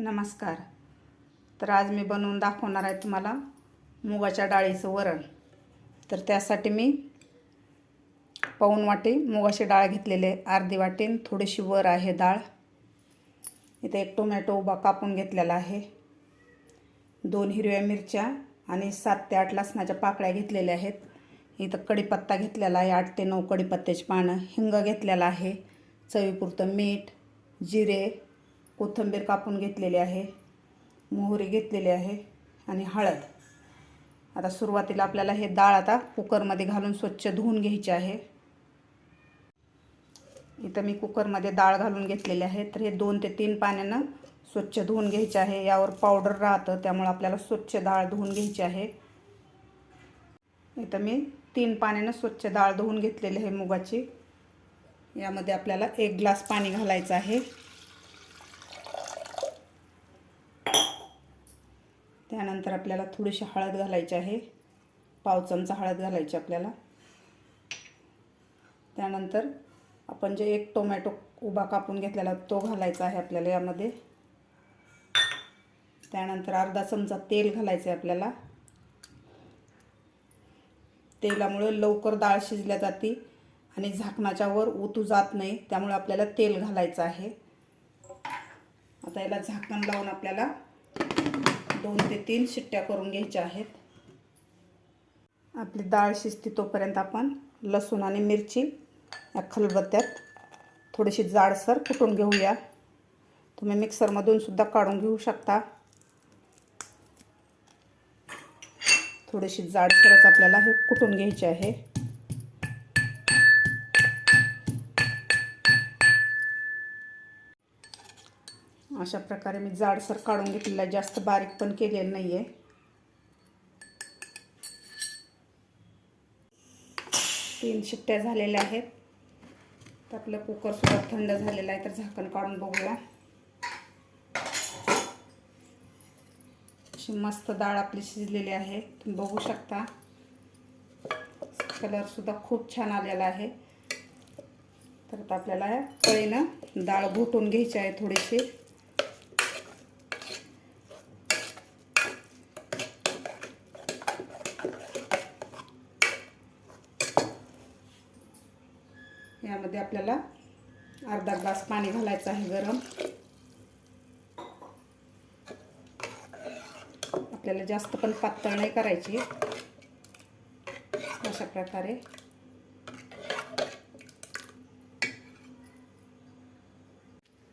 नमस्कार. तर आज मी बनवून दाखवणार आहे तुम्हाला मुगाच्या डाळीचं वरण. तर त्यासाठी मी पाऊन वाटी मुगाची डाळ घेतलेले अर्धी वाटीन थोडीशी वर आहे डाळ. इथे एक टोमॅटो उभा कापून घेतलेला आहे. दोन हिरव्या मिरच्या आणि सात ते आठ लसणाच्या पाकळ्या घेतलेल्या आहेत. इथं कढीपत्ता घेतलेला आहे आठ ते नऊ कढीपत्त्याची पानं हिंग घेतलेला आहे चवीपुरतं मीठ जिरे कोथिंबीर कापून घेतलेली आहे मोहरी घेतलेली आहे आणि हळद. आता सुरुवातीला आपल्याला हे डाळ आता कुकरमध्ये घालून स्वच्छ धुवून घ्यायची आहे. इथं मी कुकरमध्ये डाळ घालून घेतलेली आहे. तर हे दोन ते तीन पाण्यानं स्वच्छ धुवून घ्यायचे आहे. यावर पावडर राहतं त्यामुळे आपल्याला स्वच्छ डाळ धुवून घ्यायची आहे. इथं मी तीन पाण्यानं स्वच्छ डाळ धुवून घेतलेली आहे मुगाची. यामध्ये आपल्याला एक ग्लास पाणी घालायचं आहे. त्यानंतर आपल्याला थोडीशी हळद घालायची आहे. पाव चमचा हळद घालायची आपल्याला. त्यानंतर आपण जे एक टोमॅटो उभा कापून घेतलेला तो घालायचा आहे आपल्याला यामध्ये. त्यानंतर अर्धा चमचा तेल घालायचं आहे आपल्याला. तेलामुळे लवकर डाळ शिजल्या जाते आणि झाकणाच्या वर ओतू जात नाही त्यामुळे आपल्याला तेल घालायचं आहे. आता याला झाकण लावून आपल्याला दोन ते तीन शिट्ट्या करून घ्यायच्या आहेत. आपली डाळ शिजते तोपर्यंत आपण लसूण आणि मिरची या खलबत्त्यात थोडीशी जाडसर कुटून घेऊया. तुम्ही मिक्सरमधून सुद्धा काढून घेऊ शकता. थोडीशी जाडसरच आपल्याला हे कुटून घ्यायचे आहे. अशा प्रकारे मी जाडसर काढून घेतलेला आहे जास्त बारीक पण केलेलं नाही आहे तीन शिट्ट्या झालेल्या आहेत. तर आपलं कुकरसुद्धा थंड झालेला आहे तर झाकण काढून बघूया. अशी मस्त डाळ आपली शिजलेली आहे. तुम्ही बघू शकता. कलरसुद्धा खूप छान आलेला आहे. तर आपल्याला कळीनं डाळ घोटून घ्यायची आहे थोडीशी. यामध्ये आपल्याला अर्धा ग्लास पाणी घालायचं आहे गरम. आपल्याला जास्त पण पातळ नाही करायची. अशा प्रकारे.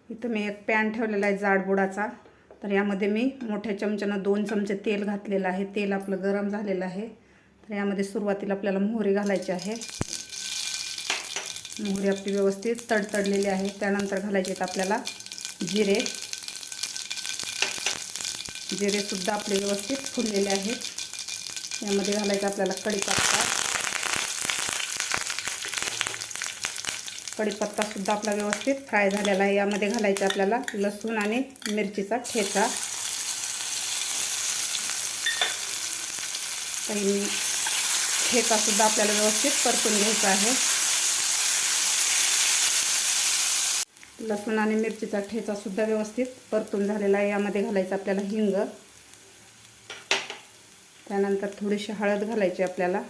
इथं मी एक पॅन ठेवलेला आहे जाडबुडाचा. तर यामध्ये मी मोठ्या चमच्यानं दोन चमचे तेल घातलेलं आहे. तेल आपलं गरम झालेलं आहे. तर यामध्ये सुरुवातीला आपल्याला मोहरी घालायची आहे. मोहरी आपली व्यवस्थित तडतडलेली आहे. त्यानंतर घालायचे आहेत आपल्याला जिरे. जिरेसुद्धा आपले व्यवस्थित फुललेले आहेत. यामध्ये घालायचं आपल्याला कढीपत्ता. कढीपत्तासुद्धा आपला व्यवस्थित फ्राय झालेला आहे. यामध्ये घालायचं आपल्याला लसूण आणि मिरचीचा ठेचा. ठेचासुद्धा आपल्याला व्यवस्थित परतून घ्यायचा आहे. लसूण आणि मिरचीचा ठेचासुद्धा व्यवस्थित परतून झालेला आहे. यामध्ये घालायचं आपल्याला हिंग. त्यानंतर थोडीशी हळद घालायची आपल्याला.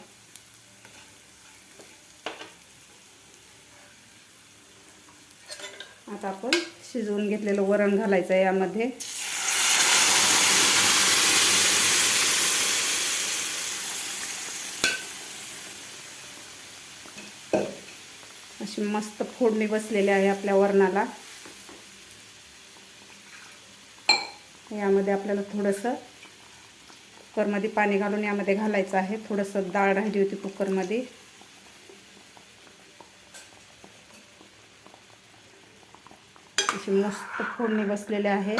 आता आपण शिजवून घेतलेलं वरण घालायचं आहे यामध्ये. अशी मस्त फोडणी बसलेली आहे आपल्या वरणाला. यामध्ये आपल्याला थोडंसं कुकरमध्ये पाणी घालून यामध्ये घालायचं आहे. थोडंसं डाळ राहिली होती कुकरमध्ये. अशी मस्त फोडणी बसलेली आहे.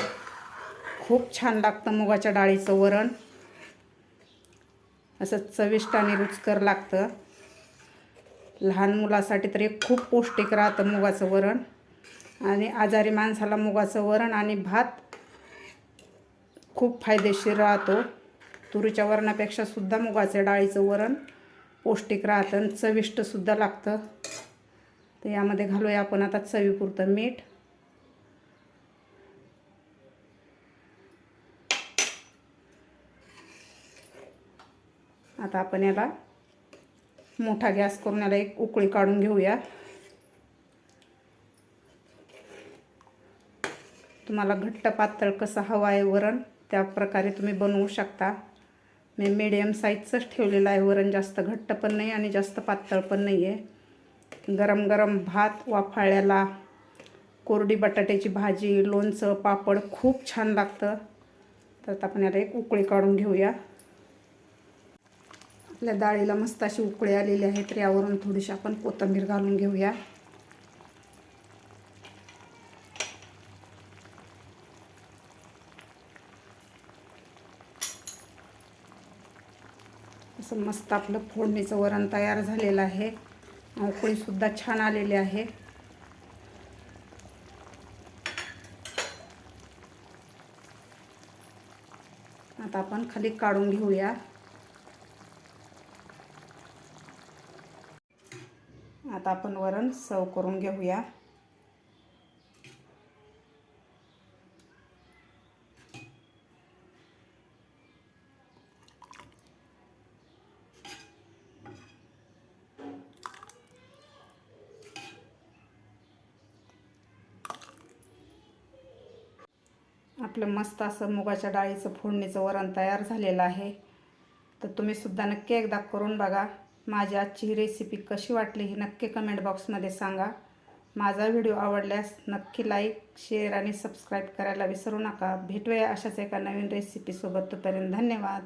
खूप छान लागतं मुगाच्या डाळीचं वरण. असं चविष्ट आणि रुचकर लागतं. लहान मुलासाठी तर एक खूप पौष्टिक राहतं मुगाचं वरण. आणि आजारी माणसाला मुगाचं वरण आणि भात खूप फायदेशीर राहतो. तुरीच्या वरणापेक्षा सुद्धा मुगाचं डाळीचं वरण पौष्टिक राहतं आणि चविष्टसुद्धा लागतं. तर यामध्ये घालूया आपण आता चवीपुरतं मीठ. आता आपण याला मोठा गॅस करून याला एक उकळी काढून घेऊया. तुम्हाला घट्ट पातळ कसं हवं आहे वरण त्या प्रकारे तुम्ही बनवू शकता. मी मिडियम साईजचंच ठेवलेलं आहे वरण जास्त घट्ट पण नाही आणि जास्त पातळ पण नाही आहे गरम गरम भात वाफाळ्याला कोरडी बटाट्याची भाजी लोणचं पापड खूप छान लागतं. तर आता आपण याला एक उकळी काढून घेऊया. आपल्या डाळीला मस्त अशी उकळे आलेली आहे तर यावरून थोडीशी आपण कोथिंबीर घालून घेऊया. असं मस्त आपलं फोडणीचं वरण तयार झालेलं आहे. उकळीसुद्धा छान आलेली आहे. आता आपण खाली काढून घेऊया. आता आपण वरण सर्व करून घेऊया. आपलं मस्त असं मुगाच्या डाळीचं फोडणीचं वरण तयार झालेलं आहे. तर तुम्ही सुद्धा नक्की एकदा करून बघा. माझी आजची ही रेसिपी कशी वाटली ही नक्की कमेंट बॉक्समध्ये सांगा. माझा व्हिडिओ आवडल्यास नक्की लाईक शेअर आणि सबस्क्राईब करायला विसरू नका. भेटूया अशाच एका नवीन रेसिपीसोबत तोपर्यंत धन्यवाद.